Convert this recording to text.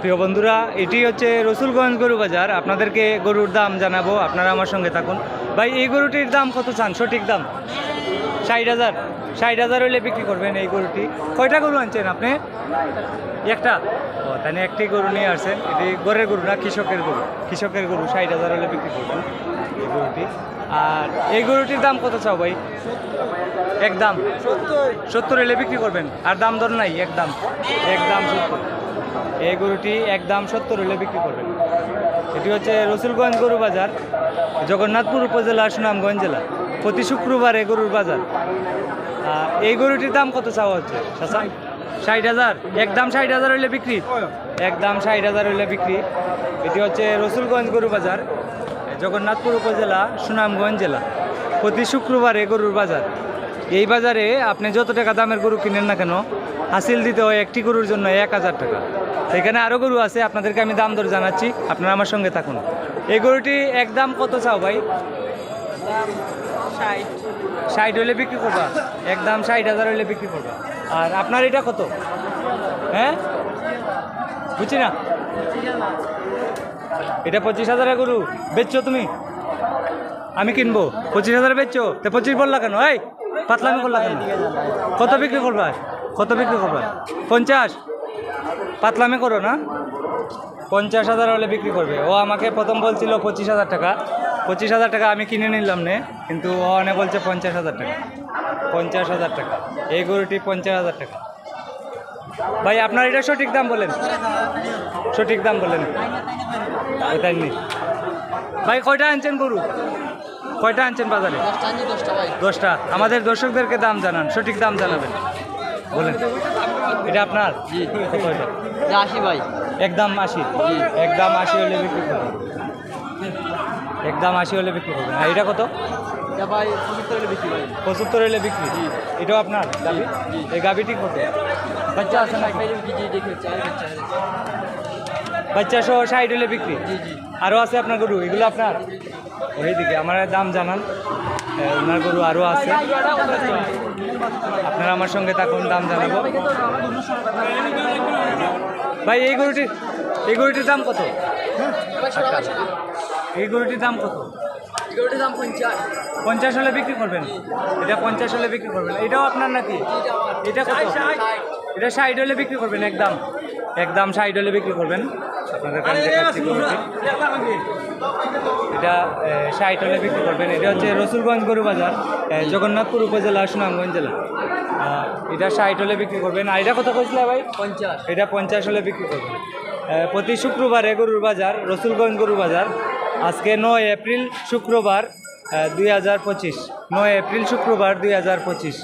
প্রিয় বন্ধুরা, এটি হচ্ছে রসুলগঞ্জ গরু বাজার। আপনাদেরকে গরুর দাম জানাব, আপনারা আমার সঙ্গে থাকুন। ভাই, এই গরুটির দাম কত চান? সঠিক দাম? ষাট হাজার ষাট হাজার হলে বিক্রি করবেন এই গরুটি। কয়টা গরু আনছেন আপনি? একটা। ও তাহলে একটি গরু নিয়ে আসছেন। এটি গরের গরু না কৃষকের গরু? কৃষকের গরু ষাট হাজার হলে বিক্রি করবেন এই গরুটি। আর এই গরুটির দাম কত চাও ভাই? একদম। সত্তর। হলে বিক্রি করবেন। আর দাম দর নাই একদম। একদম সত্তর। এই গরুটি একদম সত্তর হলে বিক্রি করবেন। এটি হচ্ছে রসুলগঞ্জ গরু বাজার, জগন্নাথপুর উপজেলা সুনামগঞ্জ জেলা। প্রতি শুক্রবার এই গরুর বাজার। এই গরুটির দাম কত চাওয়া হচ্ছে? ষাট হাজার। একদম ষাট হাজার হইলে বিক্রি। একদম ষাট হাজার হইলে বিক্রি। এটি হচ্ছে রসুলগঞ্জ গরু বাজার, জগন্নাথপুর উপজেলা, সুনামগঞ্জ জেলা। প্রতি শুক্রবার এই গরুর বাজার। এই বাজারে আপনি যত টাকা দামের গরু কিনেন না কেন, হাসিল দিতে হয় একটি গরুর জন্য এক হাজার টাকা। এখানে আরও গরু আছে, আপনাদেরকে আমি দাম দর জানাচ্ছি, আপনারা আমার সঙ্গে থাকুন। এই গরুটি এক দাম কত চাও ভাই? ষাট হলে বিক্রি করবা। এক দাম ষাট হাজার হলে বিক্রি করবা। আর আপনার এটা কত? হ্যাঁ? বুঝছি না? এটা পঁচিশ হাজারের গরু। বেচছো তুমি? আমি কিনবো। পঁচিশ হাজার বেচছো? তো পঁচিশ বললা কেন? এই! পাতলামি করলা কেন? কত বিক্রি করবা? কত বিক্রি করবা? পঞ্চাশ? পাতলামি করো না। পঞ্চাশ হাজার হলে বিক্রি করবে। ও আমাকে প্রথম বলছিল পঁচিশ হাজার টাকা। পঁচিশ হাজার টাকা আমি কিনে নিলাম নে, কিন্তু ও অনেক বলছে পঞ্চাশ হাজার টাকা। পঞ্চাশ হাজার টাকা। এই গরুটি পঞ্চাশ হাজার টাকা। ভাই, আপনার এটা সঠিক দাম বলেন। সঠিক দাম বলেন। নি। ভাই, কয়টা আনছেন গরু? কয়টা আনছেন বাজারে? দশটা আমাদের দর্শকদেরকে দাম জানান সঠিক দাম জানাবেন। বলেন এটা আপনার? আশি ভাই। একদম আশি। একদম আশি হলে বিক্রি করবেন। একদম আশি হলে বিক্রি করবেন। আর এটা কত? পঁচাত্তর হলে বিক্রি এটাও আপনার গাবি এই গাবিটি কত? বাচ্চা আছে না? বাচ্চা সহ ষাট হলে বিক্রি? আরও আছে আপনার গরু? এগুলো আপনার? ওই দিকে আমার দাম জানান। ওনার গরু আরও আছে। আপনারা আমার সঙ্গে থাকুন, দাম জানাব। ভাই, এই গরুটির এই গরুটির দাম কত? এই গরুটির দাম কত? পঞ্চাশ পঞ্চাশ হলে বিক্রি করবেন। এটা পঞ্চাশ হলে বিক্রি করবেন। এটাও আপনার নাকি? এটা কত? এটা ষাট হলে বিক্রি করবেন, একদম। একদম ষাট হলে বিক্রি করবেন। আপনাদের। এটা ষাট হলে বিক্রি করবেন। এটা হচ্ছে রসুলগঞ্জ গরু বাজার জগন্নাথপুর উপজেলা সুনামগঞ্জ জেলা। এটা ষাট হলে বিক্রি করবেন। আর এটা কত কইছিলে ভাই? পঞ্চাশ। এটা পঞ্চাশ হলে বিক্রি করবেন। প্রতি শুক্রবারে গরুর বাজার রসুলগঞ্জ গরু বাজার আজকে নয় এপ্রিল শুক্রবার দুই হাজার পঁচিশ। নয় এপ্রিল শুক্রবার দুই হাজার পঁচিশ।